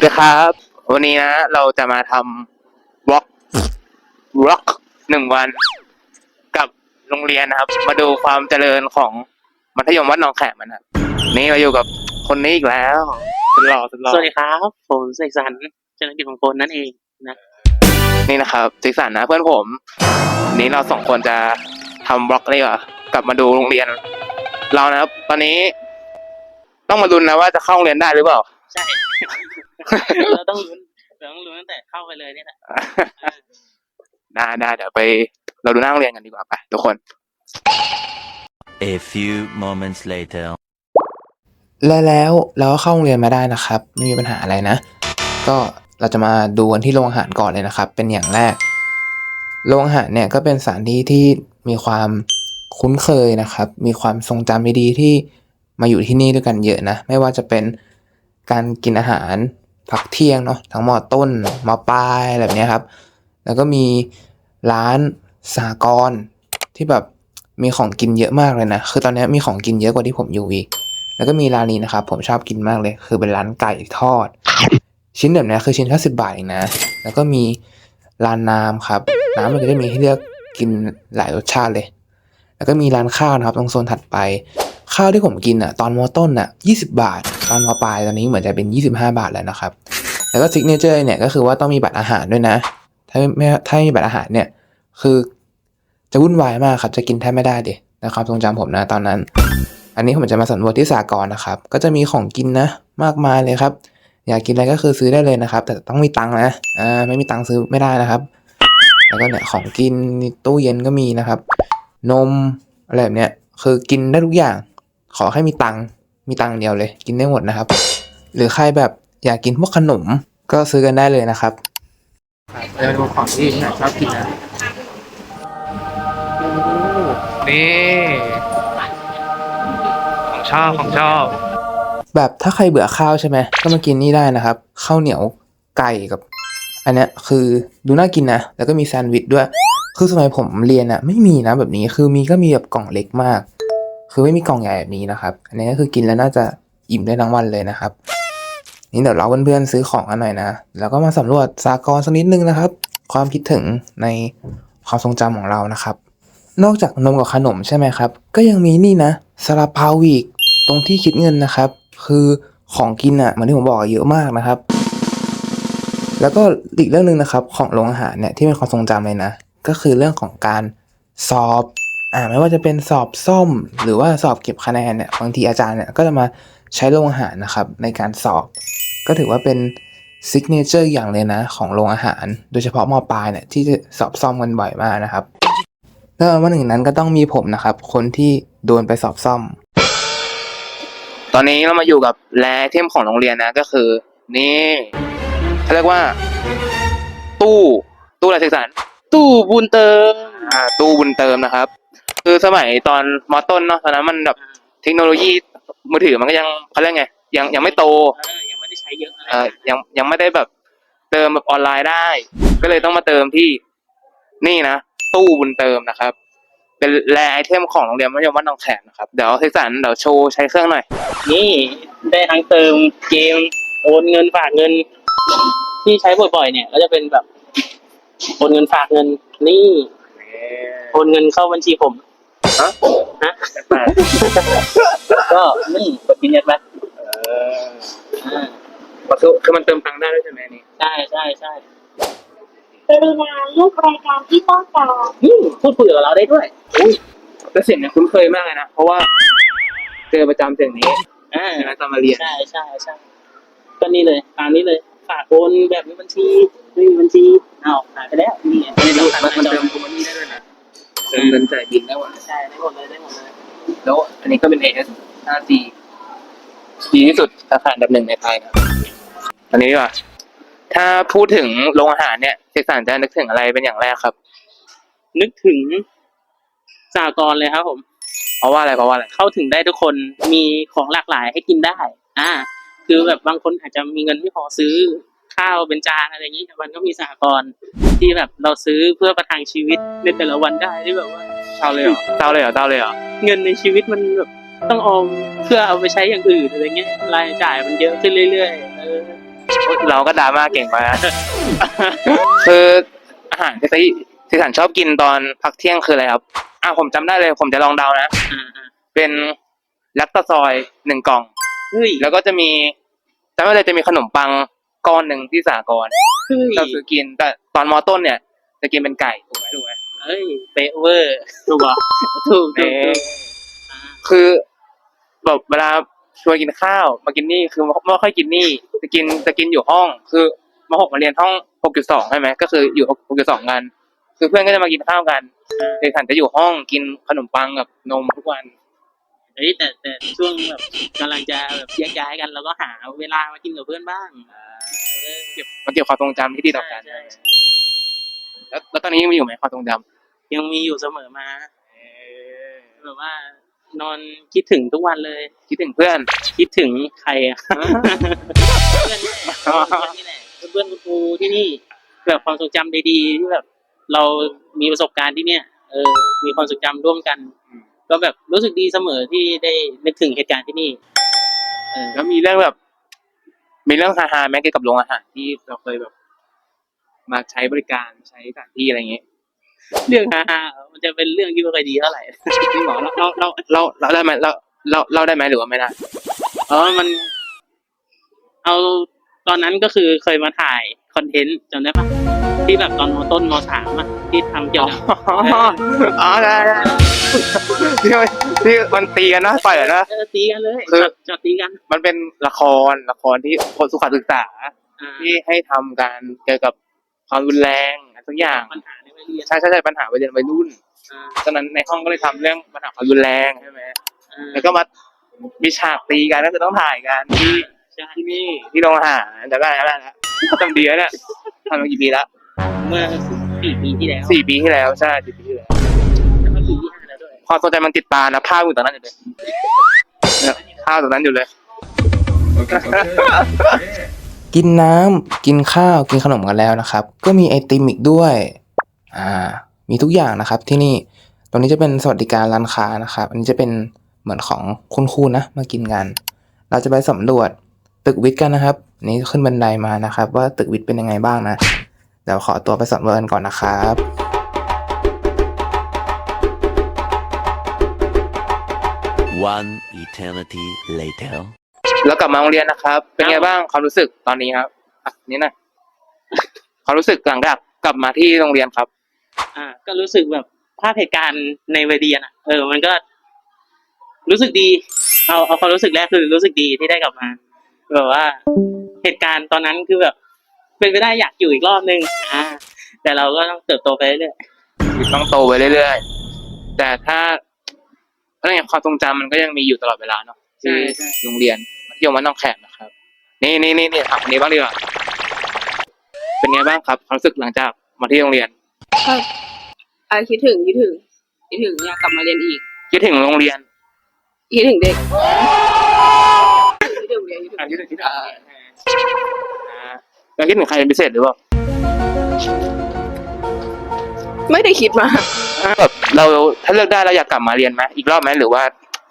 วัสดีครับ วันนี้นะเราจะมาทำวอล์กวอล์กหนึ่งวัน กับโรงเรียนนะครับ มาดูความเจริญของมัธยมวัดหนองแขมนะครับนี่เราอยู่กับคนนี้อีกแล้วสุดหล่อสุดหล่อสวัสดีครับ ผมเสกสรรเจ้าหน้าที่ของคนนั่นเองนะนี่นะครับจิกสันนะเพื่อนผมวันนี้เราสองคนจะทำบล็อกนี่ว่ากลับมาดูโรงเรียน เรานะครับ ตอนนี้ ต้องมาลุ้นนะว่าจะเข้าโรงเรียนได้หรือเปล่าใช่ เราต้องลุ้นเราต้องลุ้นตั้งแต่เข้าไปเลยเนี่ยแหละได้ได้เดี๋ยวไป เราดูหน้าโรงเรียนกันดีกว่าไปทุกคน A few moments later. และแล้วเราก็เข้าโรงเรียนมาได้นะครับ ไม่มีปัญหาอะไรนะ ก็เราจะมาดูกันที่โรงอาหารก่อนเลยนะครับ เป็นอย่างแรก โรงอาหารเนี่ยก็เป็นสถานที่ที่มีความคุ้นเคยนะครับ มีความทรงจำดีๆที่มาอยู่ที่นี่ด้วยกันเยอะนะ ไม่ว่าจะเป็นการกินอาหาร พักเที่ยงเนาะทั้งมอต้นมอปลายแบบนี้ครับ แล้วก็มีร้านสหกรที่แบบมีของกินเยอะมากเลยนะ คือตอนนี้มีของกินเยอะกว่าที่ผมอยู่อีก แล้วก็มีร้านนี้นะครับ ผมชอบกินมากเลย คือเป็นร้านไก่ทอด ชิ้นแบบนี้คือชิ้นแค่สิบบาทเองนะ แล้วก็มีร้านน้ำครับ น้ำมันก็จะมีให้เลือกกินหลายรสชาติเลย แล้วก็มีร้านข้าวนะครับ ตรงโซนถัดไป ข้าวที่ผมกินอะ ตอนมอต้นอะยี่สิบบาท ตอนมอปลายตอนนี้เหมือนจะเป็นยี่สิบาทแล้วนะครับ แล้วก็ซิกเนเจอร์เนี่ยก็คือว่าต้องมีบัตรอาหารด้วยนะ ถ้าไม่ถ้าไม่มีบัตรอาหารเนี่ยคือจะวุ่นวายมากครับจะกินแทบไม่ได้เดิในความทรงจำผมนะตอนนั้น อันนี้ผมจะมาสำรวจที่สากลนะครับ ก็จะมีของกินนะมากมายเลยครับ อยากกินอะไรก็คือซื้อได้เลยนะครับ แต่ต้องมีตังค์นะอ่าไม่มีตังค์ซื้อไม่ได้นะครับ แล้วก็เนี่ยของกินตู้เย็นก็มีนะครับ นมอะไรแบบเนี้ยคือกินได้ทุกอย่าง ขอให้มีตังค์ มีตังค์เดียวเลย กินได้หมดนะครับ หรือใครแบบอยากกินพวกขนมก็ซื้อกันได้เลยนะครับเราดูของที่ชอบกินนะนี่ของชอบของชอบ แบบถ้าใครเบื่อข้าวใช่ไหมก็มากินนี่ได้นะครับข้าวเหนียวไก่กับ อันเนี้ยคือดูน่ากินนะ แล้วก็มีแซนด์วิชด้วย คือสมัยผมเรียนอะไม่มีนะแบบนี้คือมีก็มีแบบกล่องเล็กมาก คือไม่มีกล่องใหญ่แบบนี้นะครับ อันนี้ก็คือกินแล้วน่าจะอิ่มได้ทั้งวันเลยนะครับ นี่เดี๋ยวเราเพื่อนๆซื้อของกันหน่อยนะ แล้วก็มาสำรวจสากลสักนิดนึงนะครับ ความคิดถึงในความทรงจำของเรานะครับ นอกจากนมกับขนมใช่ไหมครับ ก็ยังมีนี่นะซาลาเปาอีกตรงที่คิดเงินนะครับ คือของกินอะเหมือนที่ผมบอกเยอะมากนะครับ แล้วก็อีกเรื่องหนึ่งนะครับของโรงอาหารเนี่ยที่เป็นความทรงจำเลยนะ ก็คือเรื่องของการสอบ อ่าไม่ว่าจะเป็นสอบซ่อม หรือว่าสอบเก็บคะแนนเนี่ยบางทีอาจารย์เนี่ยก็จะมาใช้โรงอาหารนะครับ ในการสอบ ก็ถือว่าเป็นซิกเนเจอร์อย่างเลยนะ ของโรงอาหาร โดยเฉพาะมปลายเนี่ยที่จะสอบซ่อมกันบ่อยมากนะครับแล้ววันหนึ่งนั้นก็ต้องมีผมนะครับ คนที่โดนไปสอบซ่อม ตอนนี้เรามาอยู่กับแลเทมของโรงเรียนนะก็คือ นี่เขาเรียกว่า ตู้ ตู้อะไรสื่อสารตู้บุญเติมอ่าตู้บุญเติมนะครับ คือสมัยตอนมอต้นเนาะตอนนั้นมันแบบเทคโนโลยีมือถือมันก็ยังเขาเรียกไงยังยังไม่โตเออยังไม่ได้ใช้เยอะอะไรเอ่อยังยังไม่ได้แบบเติมแบบออนไลน์ได้ ก็เลยต้องมาเติมที่นี่นะตู้บุญเติมนะครับ เป็นแรไอเทมของโรงเรียนมัธยมบ้านหนองแขมนะครับเดี๋ยวเทคสันเดี๋ยวโชว์ใช้เครื่องหน่อย นี่ได้ทั้งเติมเกมโอนเงินฝากเงิน ที่ใช้บ่อยๆเนี่ย ก็จะเป็นแบบโอนเงินฝากเงินนี่โอนเงินเข้าบัญชีผม ฮะฮะก็นี่กดยืนยันไหมอ่าคือคือมันเติมตังค์ได้ด้วยใช่ไหมอันนี่ใช่ใช่ใช่กรุณาเลือกรายการที่ต้องการ อืมพูดคุยกับเราได้ด้วยแล้วเสียงเนี่ยคุ้นเคยมากเลยนะ เพราะว่าเจอประจำเสียงนี้อ่าใช่ไหมตอนมาเรียน ใช่ใช่ใช่ก็นี่เลยตามนี้เลยฝากโอนแบบมีบัญชีไม่มีบัญชีอ้าวหายไปแล้วนี่ไงไม่ได้มันต้องมันการเติมคูนี่ได้ด้วยนะ เติมเงินจ่ายบินได้หมดใช่ได้หมดเลยได้หมดเลยแล้วอันนี้ก็เป็น AS 5G ดีที่สุดสาขาอันดับหนึ่งในไทยครับอันนี้ดีกว่าถ้าพูดถึงโรงอาหารเนี่ยเทคสันจะนึกถึงอะไรเป็นอย่างแรกครับ นึกถึงสากลเลยครับผม เพราะว่าอะไรเพราะว่าอะไรเข้าถึงได้ทุกคนมีของหลากหลายให้กินได้ อ่า คือแบบบางคนอาจจะมีเงินไม่พอซื้อ ข้าวเป็นจานอะไรอย่างนี้แต่มันก็มีสหกรณ์ที่แบบเราซื้อเพื่อประทังชีวิตในแต่ละวันได้ที่แบบว่าเต้าเลยเหรอเต้าเลยเหรอเต้าเลยเหรอเงินในชีวิตมันแบบต้องออมเพื่อเอาไปใช้อย่างอื่นอะไรเงี้ยรายจ่ายมันเยอะขึ้นเรื่อยๆเออเราก็ดราม่าเก่งไปนะคืออาหารที่ที่ฉันชอบกินตอนพักเที่ยงคืออะไรครับ อะผมจำได้เลยผมจะลองเดานะ อ่าอ่าเป็นลักตะซอยหนึ่งกล่องเฮ้ยแล้วก็จะมีจำไม่ได้จะมีขนมปัง ก้อนหนึ่งที่สากรณ์เฮ้ยเราซื้อกิน แต่ตอนมอต้นเนี่ย จะกินเป็นไก่ถูกไหมถูกไหมเฮ้ยเป๊ะเวอร์ถูกเหรอถูกถูกถูกอ่าคือแบบเวลาชวนกินข้าว มากินนี่คือไม่ค่อยกินนี่จะกินจะกินอยู่ห้อง คือมหกมาเรียนห้องหกจุดสองใช่ไหมก็คืออยู่หกจุดสองกัน คือเพื่อนก็จะมากินข้าวกันเด็กขันจะอยู่ห้องกินขนมปังกับนมทุกวันเฮ้ยแต่แต่ช่วงแบบกำลังจะแบบแยกย้ายกันเราก็หาเวลามากินกับเพื่อนบ้างเออเก็บมาเก็บความทรงจำที่ดีต่อกันใช่ใช่แล้วแล้วตอนนี้ยังมีอยู่ไหมความทรงจำยังมีอยู่เสมอมาแบบว่านอนคิดถึงทุกวันเลย คิดถึงเพื่อน คิดถึงใครอะเพื่อนนี่แหละเพื่อนนี่แหละเพื่อนคุณครูที่นี่แบบความทรงจำดีๆที่แบบ เรามีประสบการณ์ที่เนี่ยเออมีความทรงจำร่วมกัน ก็แบบรู้สึกดีเสมอที่ได้นึกถึงเหตุการณ์ที่นี่เออแล้วมีเรื่องแบบ มีเรื่องฮาๆไหมเกี่ยวกับโรงอาหารที่เราเคยแบบ มาใช้บริการใช้สถานที่อะไรอย่างเงี้ยเรื่องฮ่าๆมันจะเป็นเรื่องที่ไม่ค่อยดีเท่าไหร่ จริงเหรอเราเราเราเราเราได้ไหมเราเราเราได้ไหมหรือว่าไม่ได้ เออมัน เอาตอนนั้นก็คือเคยมาถ่ายคอนเทนต์จำได้ปะที่แบบตอนมต้นมสามอะที่ทำเกี่ยวกับ อ๋อได้ได้ ที่มันที่มันตีกันนะต่อยกันนะ เออตีกันเลยคือจอดจอดตีกันมันเป็นละครละครที่คนสุขศึกษา อ่าที่ให้ทำการเกี่ยวกับความรุนแรงอะไรทุกอย่างปัญหาในวัยเรียนใช่ใช่ใช่ปัญหาวัยเรียนวัยรุ่นอ่าตอนนั้นในห้องก็เลยทำเรื่องปัญหาความรุนแรงใช่ไหมอ่าแล้วก็มามีฉากตีกันก็คือต้องถ่ายกันที่ใช่ที่นี่ที่โรงอาหารแต่ได้แล้วนะทำดีแล้วเนี่ยทำมากี่ปีละเมื่อสี่ปีที่แล้วสี่ปีที่แล้วใช่สี่ปีที่แล้วแล้ว ความสนใจมันติดตานะภาพอยู่ตรงนั้นอยู่เลยเนี่ยภาพตรงนั้นอยู่เลย กินน้ำกินข้าวกินขนมกันแล้วนะครับ ก็มีไอติมอีกด้วย อ่า มีทุกอย่างนะครับที่นี่ ตรงนี้จะเป็นสวัสดิการร้านค้านะครับ อันนี้จะเป็นเหมือนของคุณครูนะ มากินกัน เราจะไปสำรวจตึกวิทย์กันนะครับอันนี่ขึ้นบันไดมานะครับ ว่าตึกวิทย์เป็นยังไงบ้างนะเดี๋ยวขอตัวไปสำรวจกันก่อนนะครับ One eternity later. แล้วกลับมาโรงเรียนนะครับ เป็นไงบ้างความรู้สึกตอนนี้ครับอะนี่นะความรู้สึกหลังจากกลับมาที่โรงเรียนครับ อ่า ก็รู้สึกแบบภาพเหตุการณ์ในวัยเรียนอะ เออ มันก็ รู้สึกดี เอาเอาความรู้สึกแรกคือรู้สึกดีที่ได้กลับมาแบบว่า เหตุการณ์ตอนนั้นคือแบบ เป็นไปได้อยากอยู่อีกรอบนึงอ่าแต่เราก็ต้องเติบโตไปเรื่อยต้องโตไปเรื่อยๆแต่ถ้า อะไรอย่างความทรงจำมันก็ยังมีอยู่ตลอดเวลาเนาะใช่ที่ใช่ โรงเรียนมัธยมวัดหนองแขมนะครับ นี่นี่นี่นี่ถามคนนี้บ้างดีกว่าเป็นไงบ้างครับความรู้สึกหลังจากมาที่โรงเรียน ก็อะคิดถึงคิดถึงคิดถึงอยากกลับมาเรียนอีกคิดถึงโรงเรียนคิดถึงเด็กคิดถึงเรียนคิดถึงอะคิดถึงคิดถึงอ่าแล้วคิดถึงใครเป็นพิเศษหรือเปล่า ไม่ได้คิดมาแบบเราถ้าเลือกได้เราอยากกลับมาเรียนไหมอีกรอบไหมหรือว่า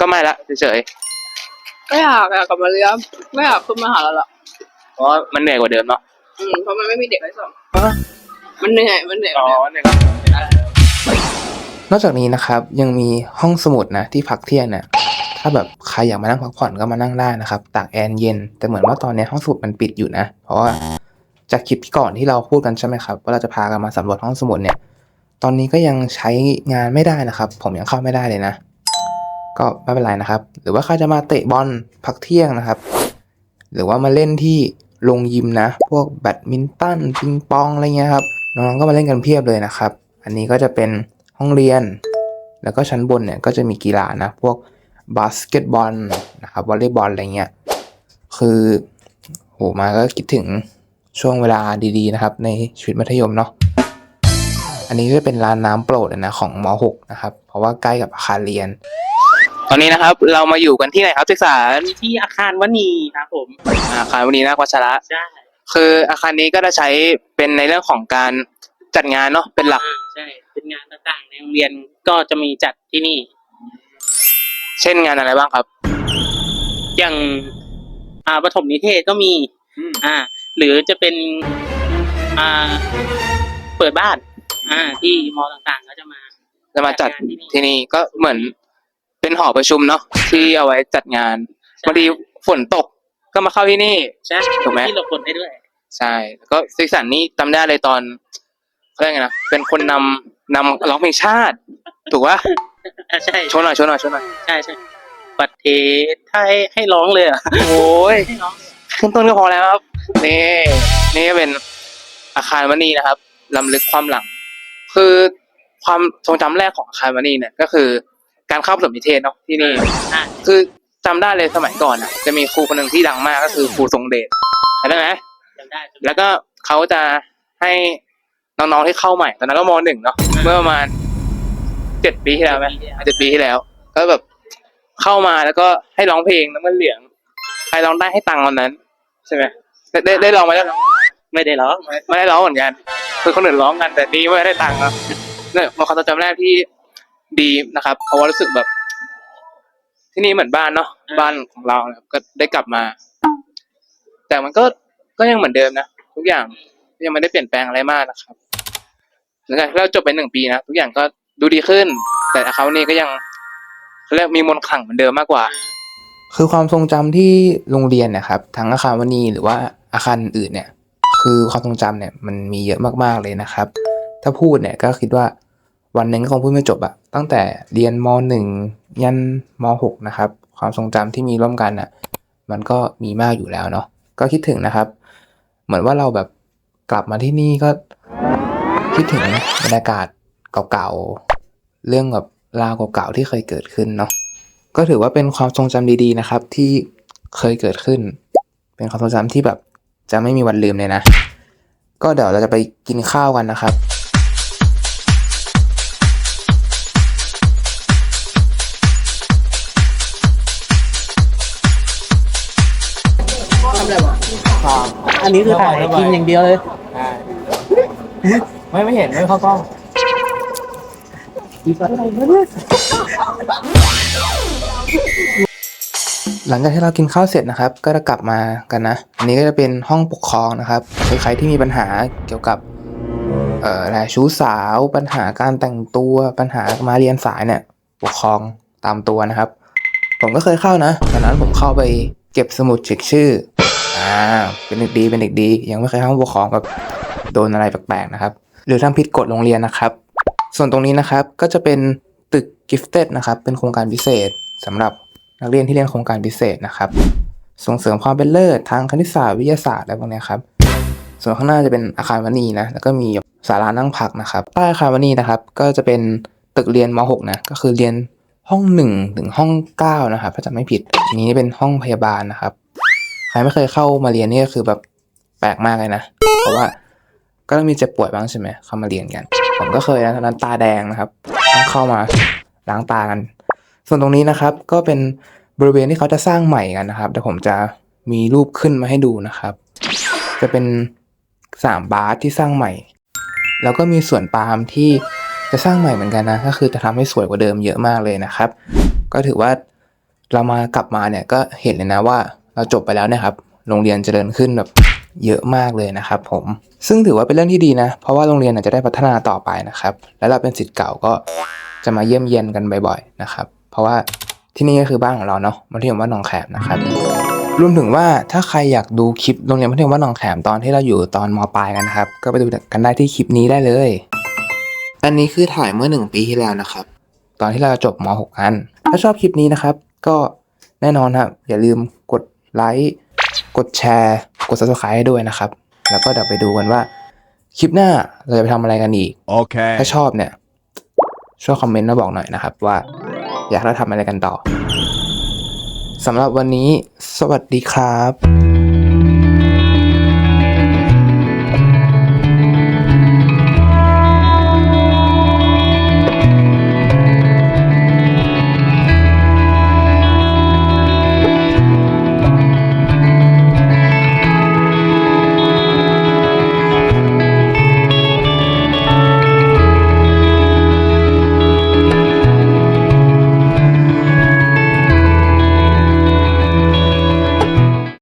ก็ไม่ละเฉยไม่อยากอยากกลับมาเรียนไม่อยากขึ้นมหาลัยละๆเพราะมันเหนื่อยกว่าเดิมเนาะอืมเพราะมันไม่มีเด็กให้สอนฮะมันเหนื่อยมันเหนื่อยอ๋อมันเหนื่อยเหนื่อยนอกจากนี้นะครับยังมีห้องสมุดนะที่พักเที่ยงเนี่ยถ้าแบบใครอยากมานั่งพักผ่อนก็มานั่งได้นะครับตากแอร์เย็น แต่เหมือนว่าตอนนี้ห้องสมุดมันปิดอยู่นะ เพราะว่าจากคลิปก่อนที่เราพูดกันใช่ไหมครับว่าเราจะพากันมาสำรวจห้องสมุดเนี่ย ตอนนี้ก็ยังใช้งานไม่ได้นะครับ ผมยังเข้าไม่ได้เลยนะ ก็ไม่เป็นไรนะครับ หรือว่าใครจะมาเตะบอลพักเที่ยงนะครับ หรือว่ามาเล่นที่โรงยิมนะ พวกแบดมินตันปิงปองอะไรเงี้ยครับน้องๆก็มาเล่นกันเพียบเลยนะครับ อันนี้ก็จะเป็นห้องเรียน แล้วก็ชั้นบนเนี่ยก็จะมีกีฬานะ พวกบาสเกตบอลนะครับวอลเลย์บอลอะไรเงี้ยคือโหมาก็คิดถึงช่วงเวลาดีๆนะครับ ในชีวิตมัธยมเนาะ อันนี้ก็เป็นร้านน้ำโปรดเลยนะของม .6 นะครับ เพราะว่าใกล้กับอาคารเรียน ตอนนี้นะครับเรามาอยู่กันที่ไหนครับศึกษาๆที่อาคารวนีครับผม อาคารวันนี้นะวัชระใช่คืออาคารนี้ก็จะใช้เป็นในเรื่องของการจัดงานเนาะเป็นหลักอ่าใช่เป็นงานต่างๆในโรงเรียนก็จะมีจัดที่นี่ เช่นงานอะไรบ้างครับ อย่างอ่าปฐมนิเทศก็มี อ่า หรือจะเป็นอ่าเปิดบ้าน อ่าที่มอต่างๆก็จะมา จะมาจัดจัดงานที่นี่ที่นี่ก็เหมือนเป็นหอประชุมเนาะที่เอาไว้จัดงานบางทีฝนตกก็มาเข้าที่นี่ ใช่ถูกไหม ที่หลบฝนได้ด้วย ใช่แล้วก็ซิกสันนี่จำได้เลยตอนเขาเรียกไงนะเป็นคนนำนำร้องเพลงชาติ ถูกปะอ่าใช่โชว์หน่อยโชว์หน่อยโชว์หน่อยใช่ใช่ประเทศไทยให้ร้องเลยเหรอะโอ้ยให้ร้องขึ้นต้นก็พอแล้วครับ นี่ นี่ก็เป็นอาคารมณีนะครับลำลึกความหลัง คือความทรงจำแรกของอาคารมณีเนี่ยก็คือการเข้าประถมนิเทศเนาะที่นี่ อ่าคือจำได้เลยสมัยก่อนอะจะมีครูคนหนึ่งที่ดังมากก็คือครูทรงเดชจำได้ไหมจำได้จำได้แล้วก็เขาจะให้น้องๆที่เข้าใหม่ตอนนั้นก็มหนึ่งเนาะเมื่อประมาณเจ็ดปีที่แล้วไหมเจ็ดปีที่แล้ว ก็แบบเข้ามาแล้วก็ให้ร้องเพลงน้ำมันเหลืองใครร้องได้ให้ตังค์วันนั้น ใช่ไหมได้ได้ได้ร้องไหมได้ร้องไม่ได้ร้องไม่ไม่ได้ร้องเหมือนกัน คือคนอื่นร้องกันแต่นี่ไม่ได้ตังค์ครับเนี่ยเป็นความทรงจำแรกที่ดีนะครับ เพราะว่ารู้สึกแบบ ที่นี่เหมือนบ้านเนาะบ้านของเรานะครับก็ได้กลับมา แต่มันก็ก็ยังเหมือนเดิมนะทุกอย่างยังไม่ได้เปลี่ยนแปลงอะไรมากนะครับหลังจากที่เราจบไปหนึ่งปีนะทุกอย่างก็ดูดีขึ้น แต่เขานี่ก็ยังเขาเรียกมีมนต์ขลังเหมือนเดิมมากกว่า คือความทรงจำที่โรงเรียนนะครับทั้งอาคารวณีหรือว่าอาคารอื่นเนี่ย คือความทรงจำเนี่ยมันมีเยอะมากๆเลยนะครับ ถ้าพูดเนี่ยก็คิดว่าวันหนึ่งก็คงพูดไม่จบอะตั้งแต่เรียนมหนึ่งยันมหกนะครับ ความทรงจำที่มีร่วมกันอะมันก็มีมากอยู่แล้วเนาะก็คิดถึงนะครับ เหมือนว่าเราแบบกลับมาที่นี่ก็คิดถึงบรรยากาศเก่าๆเรื่องแบบราวเก่าๆที่เคยเกิดขึ้นเนาะก็ถือว่าเป็นความทรงจำดีๆนะครับ ที่เคยเกิดขึ้น เป็นความทรงจำที่แบบ จะไม่มีวันลืมเลยนะ ก็เดี๋ยวเราจะไปกินข้าวกันนะครับอันนี้คือถ่ายกินอย่างเดียวเลย ไม่ไม่เห็นไม่เข้ากล้อง หลังจากที่เรากินข้าวเสร็จนะครับ ก็จะกลับมากันนะ อันนี้ก็จะเป็นห้องปกครองนะครับใครๆที่มีปัญหาเกี่ยวกับเอ่อแหละชู้สาว ปัญหาการแต่งตัวปัญหามาเรียนสายเนี่ยปกครองตามตัวนะครับ ผมก็เคยเข้านะตอนนั้นผมเข้าไปเก็บสมุดเช็คชื่ออ่าเป็นเด็กดีเป็นเด็กดี ยังไม่เคยเข้าห้องปกครองแบบโดนอะไรแปลกๆนะครับ หรือทำผิดกฎโรงเรียนนะครับ ส่วนตรงนี้นะครับก็จะเป็นตึกกิฟเต็ดนะครับ เป็นโครงการพิเศษสำหรับ นักเรียนที่เรียนโครงการพิเศษนะครับ ส่งเสริมความเป็นเลิศทางคณิตศาสตร์วิทยาศาสตร์อะไรพวกนี้ครับส่วนข้างหน้าจะเป็นอาคารวณีนะแล้วก็มีศาลานั่งพักนะครับใต้อาคารวณีนะครับ ก็จะเป็นตึกเรียนม .6 นะก็คือเรียนห้องหนึ่งถึงห้องเก้านะครับถ้าจำไม่ผิดทีนี้เป็นห้องพยาบาลนะครับใครไม่เคยเข้ามาเรียนนี่ก็คือแบบแปลกมากเลยนะ เพราะว่าก็ต้องมีเจ็บป่วยบ้างใช่ไหมเข้ามาเรียนกัน ผมก็เคยนะตอนนั้นตาแดงนะครับต้องเข้ามาล้างตากัน ส่วนตรงนี้นะครับก็เป็นบริเวณที่เขาจะสร้างใหม่กันนะครับเดี๋ยวผมจะมีรูปขึ้นมาให้ดูนะครับ จะเป็นสามบาสที่สร้างใหม่ แล้วก็มีสวนปาล์มที่จะสร้างใหม่เหมือนกันนะ ก็คือจะทำให้สวยกว่าเดิมเยอะมากเลยนะครับ ก็ถือว่าเรามากลับมาเนี่ยก็เห็นเลยนะว่าเราจบไปแล้วนะครับ โรงเรียนเจริญขึ้นแบบเยอะมากเลยนะครับผม ซึ่งถือว่าเป็นเรื่องที่ดีนะ เพราะว่าโรงเรียนอาจจะได้พัฒนาต่อไปนะครับ และเราเป็นศิษย์เก่าก็จะมาเยี่ยมเยียนกันบ่อยๆนะครับ ราะว่าที่นี่ก็คือบ้านของเราเนาะมัธยมวัดหนองแขมนะครับรวมถึงว่าถ้าใครอยากดูคลิปโรงเรียนมัธยมวัดหนองแขมตอนที่เราอยู่ตอนมปลายกันนะครับ ก็ไปดูกันได้ที่คลิปนี้ได้เลย อันนี้คือถ่ายเมื่อหนึ่งปีที่แล้วนะครับ ตอนที่เราจบม .6 กัน ถ้าชอบคลิปนี้นะครับ ก็แน่นอนครับอย่าลืมกดไลค์กดแชร์ กด subscribe ให้ด้วยนะครับ แล้วก็เดี๋ยวไปดูกันว่า คลิปหน้าเราจะไปทำอะไรกันอีก Okay. ถ้าชอบเนี่ย ช่วยคอมเมนต์มาบอกหน่อยนะครับว่า อยากเราทำอะไรกันต่อสำหรับวันนี้ สวัสดีครับ